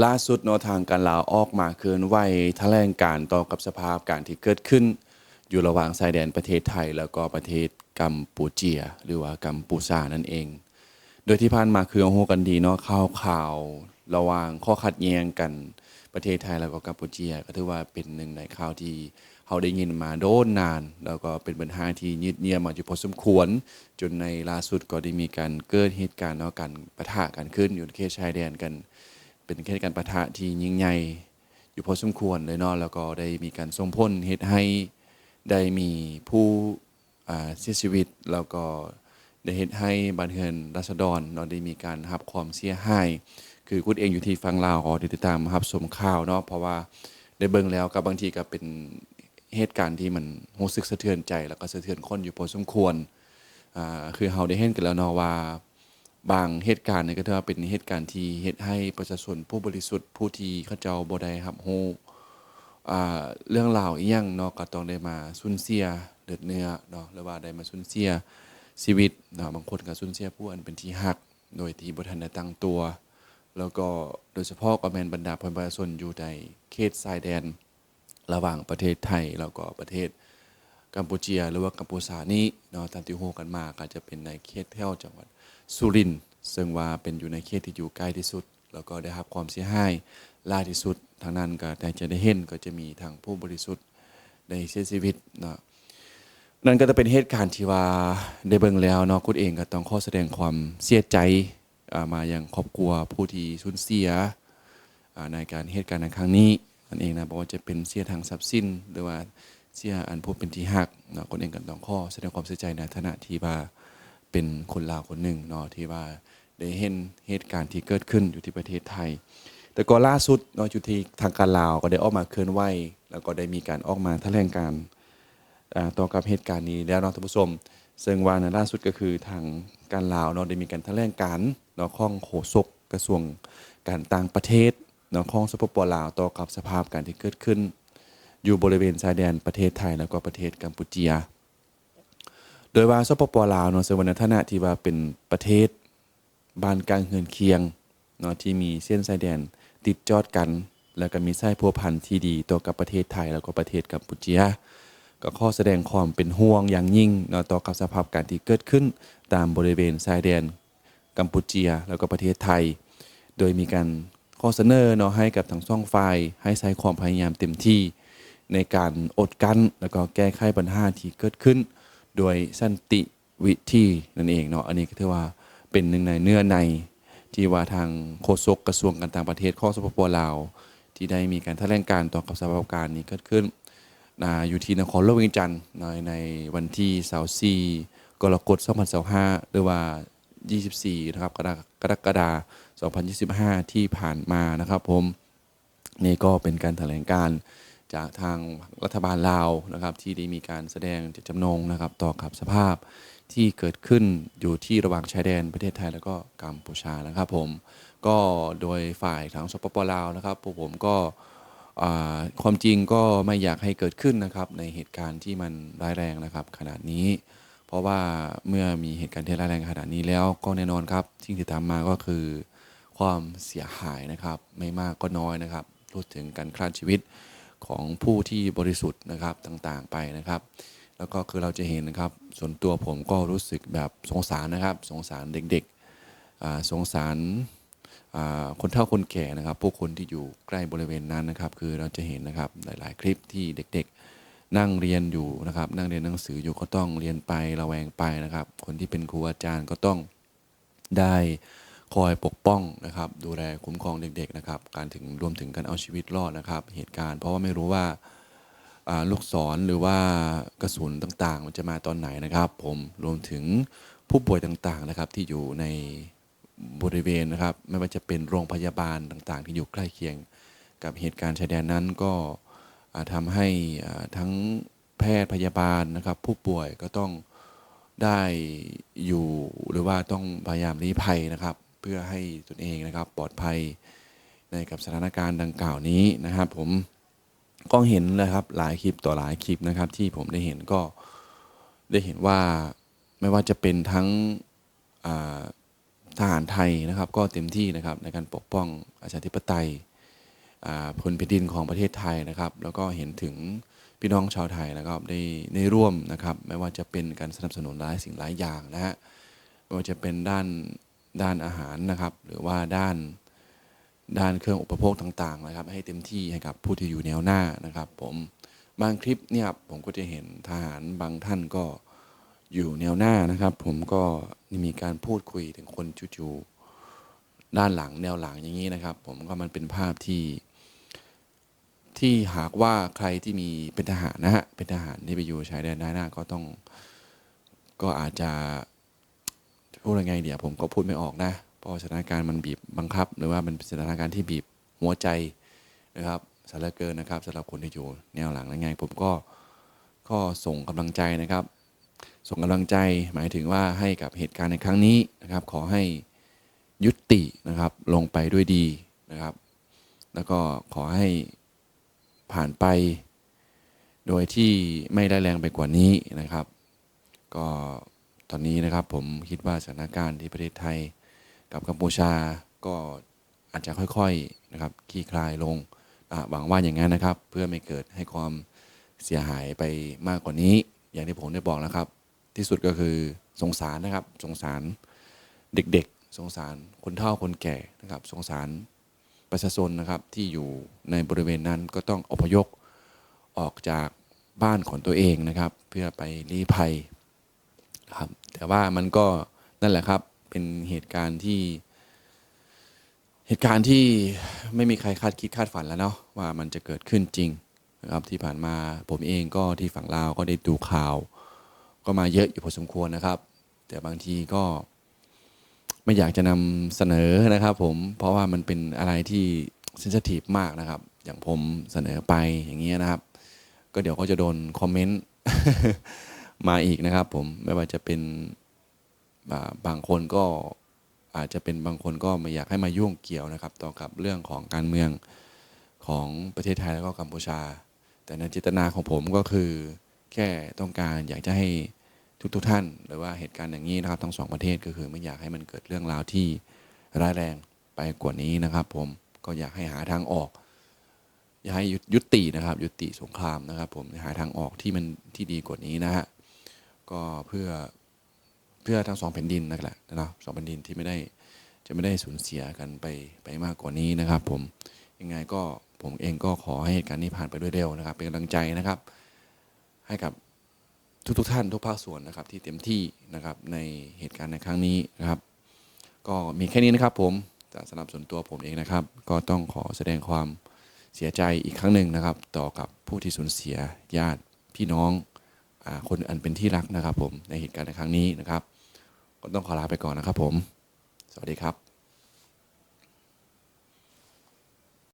ล่าสุดเนาะทางการลาวออกมาเคลื่อนไหวแถลงการต่อกับสภาพการที่เกิดขึ้น อยู่ระหว่างชายแดนประเทศไทย แล้วก็ประเทศกัมพูเจีย หรือว่ากัมพูชานั่นเอง โดยที่ผ่านมาคือโฮกันดีเนาะข่าวข่าว ระหว่างข้อขัดแย้งกันประเทศไทยแล้วก็กัมพูเจีย ก็ถือว่าเป็นหนึ่งในข่าวที่เขาได้ยินมาโดนนาน แล้วก็เป็นปัญหาที่ยืดเยื้อมาอยู่พอสมควร จนในล่าสุดก็ได้มีการเกิดเหตุการณ์เนาะการปะทะกันขึ้นอยู่ในเขตชายแดนกัน เป็นเหตุการณ์ปะทะที่ยิ่งใหญ่อยู่พอสมควรเลยเนาะแล้วก็ได้มีการส่งผลเหตุให้ได้มีผู้เสียชีวิต แล้วก็ได้เฮ็ดให้บ้านเรือนราษฎรเนาะได้มีการรับความเสียหายคือคุณเองอยู่ที่ฟังลาวก็ติดตามรับชมข่าวเนาะเพราะว่าได้เบิ่งแล้วก็บางทีก็เป็นเหตุการณ์ที่มันรู้สึกสะเทือนใจ แล้วก็สะเทือนคนอยู่พอสมควรอ่าคือเฮาได้เห็นกันแล้วเนาะว่า บางเหตุการณ์เนี่ยก็ถือว่าเป็นเหตุการณ์ที่เฮ็ดให้ประชาชนผู้บริสุทธิ์ผู้ที่เขาเจ้าบ่ได้รับรู้อ่าเรื่องราวอีหยังเนาะก็ต้องได้มาสูญเสียเลือดเนื้อเนาะหรือว่าได้มาสูญเสียชีวิตเนาะบางคนก็สูญเสียผู้อันเป็นที่รัก โดยที่บ่ทันได้ตั้งตัว แล้วก็โดยเฉพาะก็แม่นบรรดาประชาชนอยู่ในเขตชายแดน ระหว่างประเทศไทยแล้วก็ประเทศกัมพูเชียหรือว่ากัมพูชานี้เนาะตามที่ฮู้กันมาก็จะเป็นในเขตแถวจังหวัด สุรินทร์ซึ่งว่าเป็นอยู่ในเขตที่อยู่ใกล้ที่สุด แล้วก็ได้รับความเสียหายหลาที่สุดทางนั้นก็ได้จะได้เห็นก็จะมีทางผู้บริสุทธิ์ได้เสียชีวิตเนาะนั่นก็จะเป็นเหตุการณ์ที่ว่าได้เบิ่งแล้วเนาะคุณเองก็ต้องขอแสดงความเสียใจอ่ามายังครอบครัวผู้ที่สูญเสียในการเหตุการณ์ในครั้งนี้นั่นเองนะบอกว่าจะเป็นเสียทางทรัพย์สินหรือว่าเสียอันผู้เป็นที่หักเนาะคนเองกันต้องข้อแสดงความเสียใจในฐานะที่ว่า เป็นคนลาวคนหนึ่งเนาะที่ว่าได้เห็นเหตุการณ์ที่เกิดขึ้นอยู่ที่ประเทศไทย แต่ก็ล่าสุดเนาะอยู่ที่ทางการลาวก็ได้ออกมาเคลื่อนไหวแล้วก็ได้มีการออกมาแถลงการต่อกับเหตุการณ์นี้แล้วเนาะท่านผู้ชมซึ่งว่าในล่าสุดก็คือทางการลาวเนาะได้มีการแถลงการเนาะข้องโฆษกกระทรวงการต่างประเทศเนาะข้องสปปลาวต่อกับสภาพการที่เกิดขึ้น อยู่บริเวณชายแดนประเทศไทยแล้วก็ประเทศกัมพูเชีย โดยว่าสปปลาวเนาะซึ่งวันฐานะที่ว่าเป็นประเทศบ้านกลางเฮือนเคียงเนาะที่มีเส้นชายแดนติดจอดกัน แล้วก็มีสายพัวพันที่ดีต่อกับประเทศไทยแล้วก็ประเทศกัมพูชีก็ข้อแสดงความเป็นห่วงอย่างยิ่งเนาะต่อกับสภาพการที่เกิดขึ้นตามบริเวณชายแดนกัมพูชีแล้วก็ประเทศไทย โดยมีการข้อเสนอเนาะให้กับทั้งสองฝ่ายให้ใช้ความพยายามเต็มที่ ในการอดกั้นแล้วก็แก้ไขปัญหาที่เกิดขึ้น โดยสันติวิธีนั่นเองเนาะอันนี้ก็ถือว่าเป็นหนึ่งในเนื้อในที่ว่าทางโฆษกกระทรวงการต่างประเทศของสปปลาว ที่ได้มีการแถลงการต่อกับสภาการนี้เกิดขึ้นอ่าอยู่ที่นครหลวงเวียงจันทร์ในในวันที่เสาร์4กรกฎาคม2025หรือว่า 24 นะครับกรกฎาคม2025 ที่ผ่านมานะครับผม นี่ก็เป็นการแถลงการ จากทางรัฐบาลลาวนะครับที่ได้มีการแสดงเจตจำนงนะครับต่อกับสภาพที่เกิดขึ้นอยู่ที่ระหว่างชายแดนประเทศไทยแล้วก็กัมพูชานะครับผมก็โดยฝ่ายทางสปปลาวนะครับพวกผมก็ความจริงก็ไม่อยากให้เกิดขึ้นนะครับในเหตุการณ์ที่มันร้ายแรงนะครับขนาดนี้ เพราะว่าเมื่อมีเหตุการณ์ที่ร้ายแรงขนาดนี้แล้วก็แน่นอนครับสิ่งที่ตามมาก็คือความเสียหายนะครับไม่มากก็น้อยนะครับรวมถึงการคลาดชีวิต ของผู้ที่บริสุทธิ์นะครับต่างๆไปนะครับ แล้วก็คือเราจะเห็นนะครับ ส่วนตัวผมก็รู้สึกแบบสงสารนะครับ สงสารเด็กๆสงสารคนเฒ่าคนแก่นะครับผู้คนที่อยู่ใกล้บริเวณนั้นนะครับ คือเราจะเห็นนะครับหลายๆ คลิปที่เด็กๆ นั่งเรียนอยู่นะครับ นั่งเรียนหนังสืออยู่ก็ต้องเรียนไประแวงไปนะครับ คนที่เป็นครูอาจารย์ก็ต้องได้ คอยปกป้องนะครับ ดูแลคุ้มครองเด็กๆนะครับ การถึงรวมถึงการเอาชีวิตรอดนะครับ เหตุการณ์เพราะว่าไม่รู้ว่าลูกศรหรือว่ากระสุนต่างๆ มันจะมาตอนไหนนะครับ ผมรวมถึงผู้ป่วยต่างๆนะครับ ที่อยู่ในบริเวณนะครับ ไม่ว่าจะเป็นโรงพยาบาลต่างๆ ที่อยู่ใกล้เคียงกับเหตุการณ์ชายแดนนั้นก็อ่าทำให้ทั้งแพทย์พยาบาลนะครับ ผู้ป่วยก็ต้องได้อยู่หรือว่าต้องพยายามลี้ภัยนะครับ เพื่อให้ตนเองนะครับปลอดภัยในกับสถานการณ์ดังกล่าวนี้นะครับ ผมก็เห็นนะครับหลายคลิปต่อหลายคลิปนะครับ ที่ผมได้เห็นก็ได้เห็นว่าไม่ว่าจะเป็นทั้งทหารไทยนะครับ ก็เต็มที่นะครับในการปกป้องอาชาธิปไตยพลแผ่นดินของประเทศไทยนะครับ แล้วก็เห็นถึงพี่น้องชาวไทยนะครับได้ได้ร่วมนะครับ ไม่ว่าจะเป็นการสนับสนุนหลายสิ่งหลายอย่างนะฮะไม่ว่าจะเป็นด้าน ด้านอาหารนะครับ หรือว่าด้านด้านเครื่องอุปโภคต่างๆนะครับ ให้เต็มที่ให้กับผู้ที่อยู่แนวหน้านะครับ ผมบางคลิปเนี่ยผมก็จะเห็นทหารบางท่านก็อยู่แนวหน้านะครับ ผมก็มีการพูดคุยถึงคนจู่ๆด้านหลังแนวหลังอย่างนี้นะครับ ผมก็มันเป็นภาพที่ที่หากว่าใครที่มีเป็นทหารนะฮะเป็นทหารที่ไปอยู่ชายแดนด้านหน้าก็ต้องก็อาจจะ พูดยังไงเดี๋ยวผมก็พูดไม่ออกนะเพราะสถานการณ์มันบีบบังคับ หรือว่ามันเป็นสถานการณ์ที่บีบหัวใจนะครับสารเกินนะครับสำหรับคนที่อยู่แนวหลังยังไง ผมก็ก็ส่งกำลังใจนะครับ ส่งกำลังใจหมายถึงว่าให้กับเหตุการณ์ในครั้งนี้นะครับ ขอให้ยุตินะครับลงไปด้วยดีนะครับ แล้วก็ขอให้ผ่านไป โดยที่ไม่ได้แรงไปกว่านี้นะครับ ก็ ตอนนี้นะครับผมคิดว่าสถานการณ์ที่ประเทศไทย กับกัมพูชาก็อาจจะค่อยๆนะครับคลี่คลายลงหวังว่าอย่างนั้นนะครับ เพื่อไม่เกิดให้ความเสียหายไปมากกว่านี้ อย่างที่ผมได้บอกนะครับ ที่สุดก็คือสงสารนะครับ สงสารเด็กๆ สงสารคนเฒ่าคนแก่นะครับ สงสารประชาชนนะครับที่อยู่ในบริเวณนั้นก็ต้องอพยพออกจากบ้านของตัวเองนะครับ เพื่อไปลี้ภัย ครับ แต่ว่ามันก็นั่นแหละครับ เป็นเหตุการณ์ที่ เหตุการณ์ที่ไม่มีใครคาดคิดคาดฝันแล้วเนาะว่ามันจะเกิดขึ้นจริงนะครับที่ผ่านมาผมเองก็ที่ฝั่งลาวก็ได้ดูข่าว ก็มาเยอะอยู่พอสมควรนะครับ แต่บางทีก็ไม่อยากจะนำเสนอนะครับผมเพราะว่ามันเป็นอะไรที่เซนซิทีฟมากนะครับ อย่างผมเสนอไปอย่างเงี้ยนะครับ ก็เดี๋ยวก็จะโดนคอมเมนต์ มาอีกนะครับผมไม่ว่าจะเป็นบางคนก็อาจจะเป็นบางคนก็ไม่อยากให้มายุ่งเกี่ยวนะครับต่อกับเรื่องของการเมืองของประเทศไทยแล้วก็กัมพูชา แต่ในเจตนาของผมก็คือ แค่ต้องการอยากจะให้ทุกทท่าน หรือว่าเหตุการณ์อย่างนี้นะครับทั้งสองประเทศก็คือไม่อยากให้มันเกิดเรื่องราวที่ร้ายแรงไปกว่านี้นะครับ ผมก็อยากให้หาทางออก อยากให้ยุตินะครับ ยุติสงครามนะครับ ผมหาทางออกที่มันที่ดีกว่านี้นะฮะ ก็เพื่อเพื่อทั้งสองแผ่นดินนั่นแหละนะสองแผ่นดินที่ไม่ได้จะไม่ได้สูญเสียกันไปไปมากกว่านี้นะครับ ผมยังไงก็ผมเองก็ขอให้เหตุการณ์นี้ผ่านไปด้วยเร็วนะครับ เป็นกำลังใจนะครับ ให้กับทุกๆทท่านทุกภาคส่วนนะครับ ที่เต็มที่นะครับในเหตุการณ์ในครั้งนี้นะครับ ก็มีแค่นี้นะครับผมจะสนับสนุนตัวผมเองนะครับ ก็ต้องขอแสดงความเสียใจอีกครั้งหนึ่งนะครับ ต่อกับผู้ที่สูญเสียญาติพี่น้อง คนอันเป็นที่รักนะครับผมในเหตุการณ์ในครั้งนี้นะครับ ก็ต้องขอลาไปก่อนนะครับผม สวัสดีครับ